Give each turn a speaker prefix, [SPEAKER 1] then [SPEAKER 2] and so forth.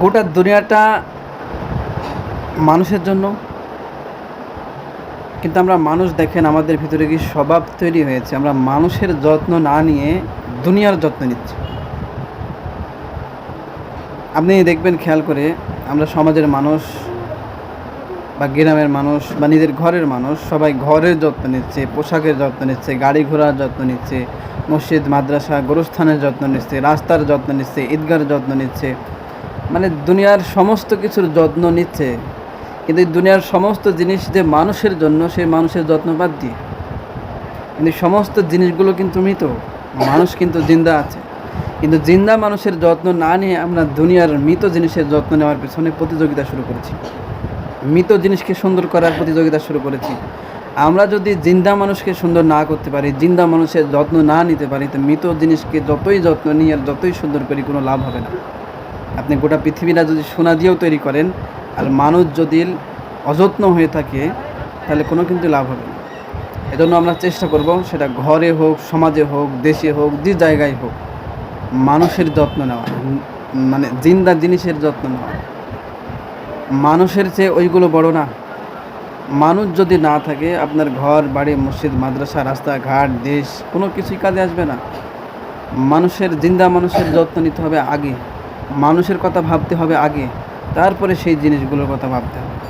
[SPEAKER 1] গোটা দুনিয়াটা মানুষের জন্য। কিন্তু আমরা মানুষ দেখেন, আমাদের ভিতরে কি স্বভাব তৈরি হয়েছে? আমরা মানুষের যত্ন না নিয়ে দুনিয়ার যত্ন নিচ্ছি। আপনি দেখবেন, খেয়াল করে আমরা সমাজের মানুষ বা গ্রামের মানুষ বা নিজের ঘরের মানুষ সবাই ঘরের যত্ন নিচ্ছে, পোশাকের যত্ন নিচ্ছে, গাড়ি ঘোড়ার যত্ন নিচ্ছে, মসজিদ, মাদ্রাসা, গোরস্থানের যত্ন নিচ্ছে, রাস্তার যত্ন নিচ্ছে, ঈদগার যত্ন নিচ্ছে। মানে দুনিয়ার সমস্ত কিছুর যত্ন নিচ্ছে। কিন্তু দুনিয়ার সমস্ত জিনিস যে মানুষের জন্য সেই মানুষের যত্ন বাদ দিয়ে। কিন্তু সমস্ত জিনিসগুলো কিন্তু মৃত। মানুষ কিন্তু জিন্দা আছে। কিন্তু জিন্দা মানুষের যত্ন না নিয়ে আমরা দুনিয়ার মৃত জিনিসের যত্ন নেওয়ার পেছনে প্রতিযোগিতা শুরু করেছি। মৃত জিনিসকে সুন্দর করার প্রতিযোগিতা শুরু করেছি। আমরা যদি জিন্দা মানুষকে সুন্দর না করতে পারি, জিন্দা মানুষের যত্ন না নিতে পারি, তো মৃত জিনিসকে যতই যত্ন নিয়ে আর যতই সুন্দর করি, কোনো লাভ হবে না। আপনি গোটা পৃথিবীটা যদি সোনা দিয়েও তৈরি করেন, আর মানুষ যদি অযত্ন হয়ে থাকে, তাহলে কোনো কিন্তু লাভ হবে না। এজন্য আমরা চেষ্টা করব সেটা ঘরে হোক, সমাজে হোক, দেশে হোক, যে জায়গায় হোক, মানুষের যত্ন নেওয়া মানে জিন্দা জিনিসের যত্ন নেওয়া। মানুষের চেয়ে ওইগুলো বড় না। মানুষ যদি না থাকে, আপনার ঘর, বাড়ি, মসজিদ, মাদ্রাসা, রাস্তাঘাট, দেশ, কোনো কিছুই কাজে আসবে না। মানুষের, জিন্দা মানুষের যত্ন নিতে হবে আগে। মানুষের কথা ভাবতে হবে আগে। তারপরে সেই জিনিসগুলোর কথা ভাবতে হবে।